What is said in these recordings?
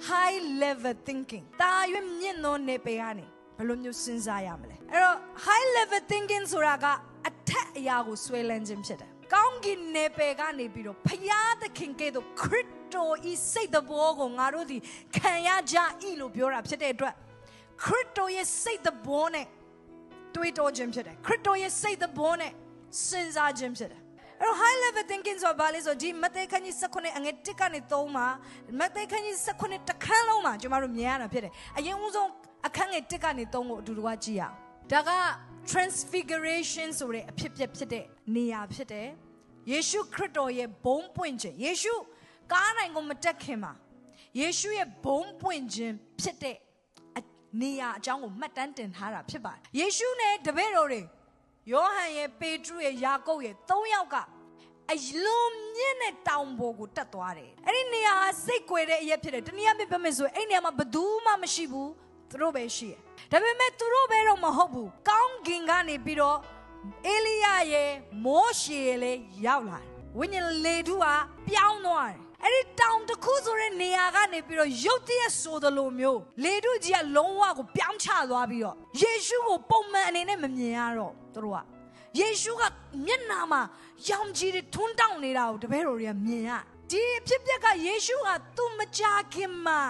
high level thinking တာရွေးမြင့်သောနေပေကနေဘယ်လိုမျိုးစဉ်းစားရမလဲအဲ့တော့ high level thinking ဆိုတာကအထက်အရာကိုဆွဲလန်းခြင်းဖြစ်တယ်ကောင်းကင်နေပေကနေပြီးတော့ဖယားသခင်ကဲ့သို့ခရစ်တော်ဤစိတ်တဘောကိုငါတို့ဒီခံရကြဤလို့ပြောတာဖြစ်တဲ့အတွက်ခရစ်တော်ရဲ့စိတ်တဘောနဲ့တွေးတောခြင်းဖြစ်တယ်ခရစ်တော်ရဲ့စိတ်တဘောနဲ့စဉ်းစားခြင်းဖြစ်တယ် အဲ့တော့ high level thinking ဆိုတာဘာလဲဆိုဒီမဿဲခန်းကြီး16အငယ်1ကနေ3မှာမဿဲခန်းကြီး16တခန်းလုံးမှာကျွန်တော်တို့မြင်ရတာဖြစ်တယ်အရင်ဦးဆုံးအခန်းငယ်1ကနေ3ကိုအတူတူကကြည့်ရအောင်ဒါက transfiguration ဆိုတဲ့အဖြစ်အပျက်ဖြစ်တဲ့နေရာဖြစ်တယ်ယေရှုခရစ်တော်ရဲ့ဘုံပွင့်ခြင်းယေရှုကားနိုင်ကိုမတက်ခင်မှာယေရှုရဲ့ဘုံပွင့်ခြင်းဖြစ်တဲ့နေရာအကြောင်းကိုမှတ်တမ်းတင်ထားတာဖြစ်ပါတယ်ယေရှုနဲ့တပည့်တော်တွေ ယောဟန်ရဲ့ပေတရုရဲ့ယာကုပ်ရဲ့၃ယောက်ကအလုံးမြင့်တဲ့တောင်ပေါ်ကိုတက်သွားတယ်အဲ့ဒီနေရာဟာစိတ်ကြွယ်တဲ့အရက်ဖြစ်တယ်တနည်းအားဖြင့်ပြောမယ်ဆိုရင်အဲ့နေရာမှာဘယ်သူမှမရှိဘူးသူတို့ပဲရှိတယ်ဒါပေမဲ့သူတို့ပဲတော့မဟုတ်ဘူးကောင်းကင်ကနေပြီးတော့အေလိယရဲ့မောရှေရဲ့လည်းရောက်လာတယ်ဝိညာဉ်လေထုကပြောင်းသွားတယ်အဲ့ဒီတောင်တစ်ခုဆိုတဲ့နေရာ ကနေပြီးတော့ရုတ်တရက်ဆိုသလိုမျိုးလေထုကြီးကလုံးဝကိုပြောင်းချသွားပြီးတော့ယေရှုကိုပုံမှန်အနေနဲ့မမြင်ရတော့သူတို့ကယေရှုကမျက်နာမှာရောင်ကြီးတွေထွန်းတောက်နေတာကိုတပည့်တော်တွေကမြင်ရဒီအဖြစ်အပျက်ကယေရှုကသူ့မကြခင်မှာ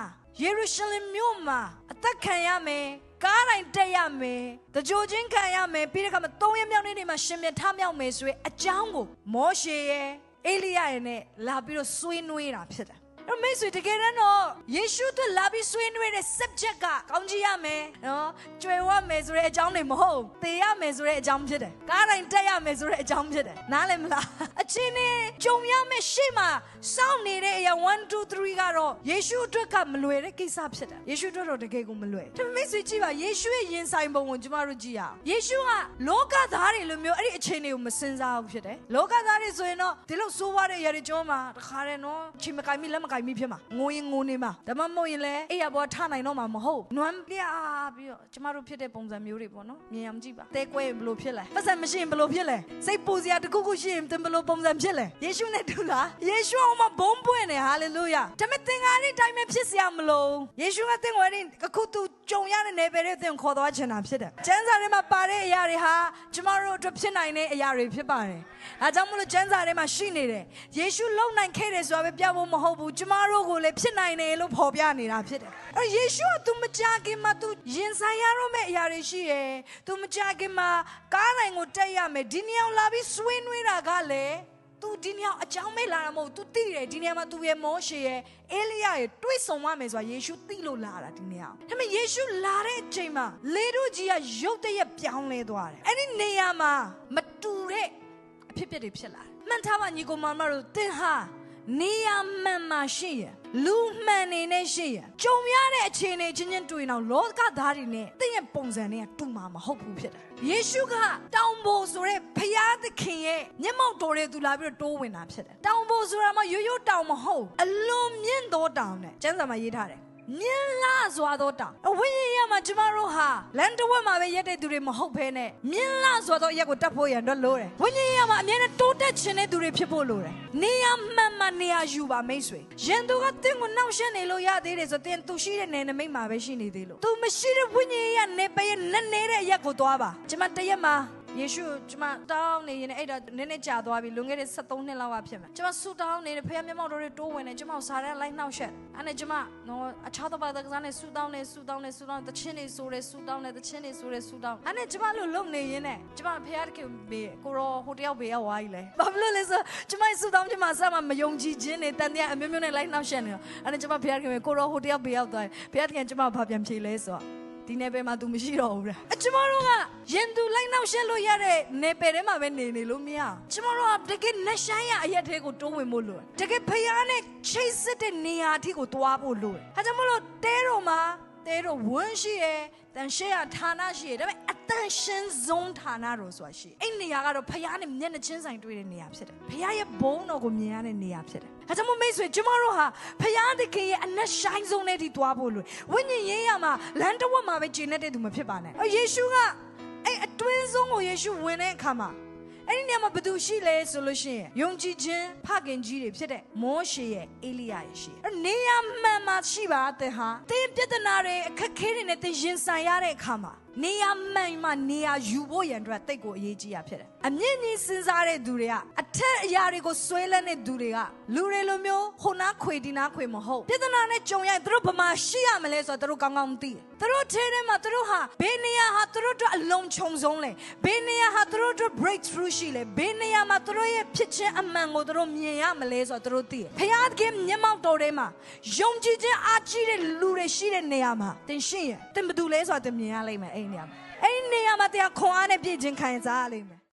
ယေရုရှလင်မြို့မှာအသက်ခံရမယ်ကားတိုင်းတက်ရမယ်တကြိုချင်းခံရမယ်ပြီးတဲ့အခါမှာသုံးရက်မြောက်နေ့နေ့မှာရှင်မြတ်ထမြောက်မယ်ဆိုရင်အကြောင်းကိုမောရှေရဲ့အေလိယရဲ့နဲ့လာပြီးတော့ဆွေးနွေးတာဖြစ်တယ် အဲ့မိတ်ဆွေတကယ်တမ်းတော့ယေရှုတို့လာပြီးဆွေးနွေးတဲ့ subject ကကောင်းကြီးရမယ်နော်ကြွယ်ဝမယ်ဆိုတဲ့အကြောင်းတွေမဟုတ်သေရမယ်ဆိုတဲ့အကြောင်းဖြစ်တယ်ကားတိုင်းတက်ရမယ်ဆိုတဲ့အကြောင်းဖြစ်တယ်နားလည်မလားအချင်းနဲ့ကြုံရမယ်ရှေ့မှာစောင့်နေတဲ့အရာ1 2 3ကတော့ယေရှုအတွက်ကမလွယ်တဲ့ကိစ္စဖြစ်တယ်ယေရှုအတွက်တော့တကယ်ကိုမလွယ်ဒါပေမဲ့မိတ်ဆွေကြည့်ပါယေရှုရဲ့ရင်ဆိုင်ပုံကိုကျမတို့ကြည့်ရအောင်ယေရှုကလောကသားတွေလိုမျိုးအဲ့ဒီအခြေအနေကိုမစင်စားဘူးဖြစ်တယ်လောကသားတွေဆိုရင်တော့ဒီလိုစိုးွားတဲ့အရာတွေကျောင်းမှာတခါတည်းနော်ချိန်မကင်မိလက်မကင်မိဖြစ်မှာငိုရင်ငိုနေမှာဒါမှမဟုတ်ရင်လည်းအဲ့ရဘောထနိုင်တော့မှာမဟုတ်နွမ်းပြပြီးတော့ကျမတို့ဖြစ်တဲ့ပုံစံမျိုးတွေပေါ့နော်မြင်အောင်ကြည့်ပါတဲကွဲရင်ဘလို့ဖြစ်လဲပတ်စံမရှိရင်ဘလို့ဖြစ်လဲစိတ်ပူစရာတခုခုရှိရင်တင်ဘလို့ပုံစံဖြစ်လဲယေရှုနဲ့တူလားယေရှုအောင်မဘုံပွင့်နေဟာလေလုယာဒါပေမဲ့သင်္ကားလေးတိုင်းပဲဖြစ်စရာမလိုယေရှုကသင်ကိုအဲ့ဒီအခုသူကြုံရတဲ့နေပယ်တဲ့သင်ခေါ်သွားချင်တာဖြစ်တယ်ကျမ်းစာထဲမှာပါတဲ့အရာတွေဟာကျမတို့အတွက်ဖြစ်နိုင်တဲ့အရာတွေဖြစ်ပါတယ်အဲကြောင့်မလို့ကျမ်းစာထဲမှာရှိနေတယ်ယေရှုလုံနိုင်ခဲ့တယ်ဆိုတာပဲပြဖို့မဟုတ်ဘူးကျမတို့ကိုလည်းဖြစ်နိုင်တယ်လို့ဖော်ပြနေတာဖြစ်တယ်အဲယေရှုကသူမကြခင်မှာသူရင်ဆိုင်ရတော့မယ့်အရာတွေရှိရယ်သူမကြခင်မှာကားနိုင်ကိုတက်ရမယ်ဒီနေရာလာပြီးဆွေးနွေးတာကလည်း तू ဒီနေရာအကြောင်းမေးလာတာမဟုတ် तू သိတယ်ဒီနေရာမှာ तू ရဲ့မောရှေရဲ့အေလိယရဲ့တွေးဆုံရမယ်ဆိုတာယေရှုသိလို့လာတာဒီနေရာဒါပေမဲ့ယေရှုလာတဲ့အချိန်မှာလေတို့ကြီးကရုတ်တရက်ပြောင်းလဲသွားတယ်အဲ့ဒီနေရာမှာမတူတဲ့အဖြစ်အပျက်တွေဖြစ်လာတယ်မှန်ထားပါညီကောင်မတို့သင်ဟာ နေရာမှန်မှရှိရလူမှန်နေနဲ့ရှိရကြုံရတဲ့အခြေအနေချင်းချင်းတွေ့နေအောင်လောကသားတွေနဲ့သင်ရဲ့ပုံစံတွေကတူမှာမဟုတ်ဘူးဖြစ်တယ်ယေရှုကတောင်ပေါ်ဆိုတဲ့ဖျားသခင်ရဲ့မျက်မှောက်တော်တွေသူလာပြီးတော့တိုးဝင်တာဖြစ်တယ်တောင်ပေါ်ဆိုတာမှရိုးရိုးတောင်မဟုတ်အလွန်မြင့်သောတောင်နဲ့ကျမ်းစာမှာရေးထားတယ် မြင်းလာစွာသောတောင်အဝိညာဉ်ရမှာကျမတို့ဟာလန်တဝက်မှာပဲရက်တဲ့သူတွေမဟုတ်ဘဲနဲ့မြင်းလာစွာသောရက်ကိုတတ်ဖို့ရန်တော့လိုတယ်ဝိညာဉ်ရမှာအမြဲတမ်းတိုးတက်ခြင်းတဲ့သူတွေဖြစ်ဖို့လိုတယ်နေရာမှန်မှန်နေရာယူပါမိတ်ဆွေရန်သူကတင့်ကိုနှောက်ယှက်နေလို့ရသေးတယ်ဆိုတင်သူရှိတဲ့နယ်နိမိတ်မှာပဲရှိနေသေးလို့သူမရှိတဲ့ဝိညာဉ်ရနေပရဲ့နဲ့နေတဲ့ရက်ကိုသွားပါကျမတရက်မှာ ယေရှုကျမတောင်းနေရင်အဲ့ဒါနည်းနည်းကြာသွားပြီလွန်ခဲ့တဲ့73နှစ်လောက်ကဖြစ်မှာကျမဆူတောင်းနေတယ်ဖခင်မျက်မှောက်တော်တွေတိုးဝင်နေကျမကိုစားတဲ့လိုက်နှောက်ရှက်အဲ့နဲ့ကျမနော်အခြားသောဘာသာကစားနေဆူတောင်းနေဆူတောင်းနေဆူတောင်းတချင်းနေဆိုရဲဆူတောင်းနေတချင်းနေဆိုရဲဆူတောင်းအဲ့နဲ့ကျမလို့လုံနေရင်နဲ့ကျမဖခင်တခင်ဘေးကိုရောဟိုတယောက်ဘေးရောက်သွားပြီလေဘာဖြစ်လို့လဲဆိုကျမဆူတောင်းကျမဆက်မမယုံကြည်ခြင်းနဲ့တန်တရားအမျိုးမျိုးနဲ့လိုက်နှောက်ရှက်နေတော့အဲ့နဲ့ကျမဖခင်တခင်ဘေးကိုရောဟိုတယောက်ဘေးရောက်သွားတယ်ဖခင်တခင်ကျမဘာပြန်ဖြေလဲဆိုတော့ ဒီနယ်ပယ်မှာ तू မရှိတော့ဘူးတဲ့အကျမတို့ကရင်သူလိုက်နောက်ရှက်လို့ရတဲ့နယ်ပယ်ထဲမှာပဲနေနေလို့မရကျမတို့ကတကယ်နှဆိုင်ရအရက်သေးကိုတိုးဝင်ဖို့လိုတယ်တကယ်ဖျားနဲ့ချိတ်စစ်တဲ့နေရာအထိကိုတွားဖို့လိုတယ်အဲကြောင့်မလို့တဲတော်မှာတဲတော်ဝန်းရှိရယ်တန်ရှေ့ရဌာနရှိရယ်ဒါပေမဲ့အတန်ရှင်းဆုံးဌာနတော်ဆိုတာရှိအဲ့နေရာကတော့ဖျားနဲ့မျက်နှာချင်းဆိုင်တွေ့တဲ့နေရာဖြစ်တယ်ဖျားရဲ့ဘုံတော်ကိုမြင်ရတဲ့နေရာဖြစ်တယ် အဲကြောင့်မိတ်ဆွေကျမတို့ဟာဖျားသခင်ရဲ့အနက်ဆိုင်ဆုံးနဲ့ဒီတွားဖို့လိုဝိညာဉ်ရေးရမှာလမ်းတစ်ဝက်မှာပဲကျင့်တဲ့သူမဖြစ်ပါနဲ့ယေရှုကအဲ့အတွင်းဆုံးကိုယေရှုဝင်တဲ့အခါမှာအဲ့ဒီနေရာမှာဘယ်သူရှိလဲဆိုလို့ရှိရင်ယုံကြည်ခြင်းဖခင်ကြီးတွေဖြစ်တဲ့မောရှေရဲ့အေလိယရဲ့ရှိတယ်အဲ့နေရာမှန်မှာရှိပါတဲ့ဟာတင်းပြဿနာတွေအခက်အခဲတွေနဲ့တင်းရင်ဆိုင်ရတဲ့အခါမှာ နေရာမှန်မှာနေရာယူဖို့ရန်အတွက်တိတ်ကိုအရေးကြီးရဖြစ်တယ်အမြင့်ကြီးစဉ်းစားတဲ့သူတွေကအထက်အရာတွေကိုဆွဲလန်းတဲ့သူတွေကလူတွေလိုမျိုးဟိုနာခွေဒီနာခွေမဟုတ်ပြဿနာနဲ့ကြုံရရင်သူတို့ဘာမှရှိရမလဲဆိုတော့သူတို့ကောင်းကောင်းသိတယ်သူတို့ထဲထဲမှာသူတို့ဟာဘယ်နေရာဟာသူတို့အတွက်အလုံးခြုံဆုံးလဲဘယ်နေရာဟာသူတို့အတွက် breakthrough ရှိလဲဘယ်နေရာမှာသူတို့ရဲ့ဖြစ်ခြင်းအမှန်ကိုသူတို့မြင်ရမလဲဆိုတော့သူတို့သိတယ်ဖခင်ကမျက်မှောက်တော်ထဲမှာယုံကြည်ခြင်းအားကြီးတဲ့လူတွေရှိတဲ့နေရာမှာသင်ရှင်းရင်သင်ဘယ်သူလဲဆိုတော့သင်မြင်ရလိမ့်မယ်အဲ့ဒီနေရာမှာအဲ့ဒီနေရာမှာတရားခွန်အားနဲ့ပြည့်ခြင်းခံစားရလိမ့်မယ်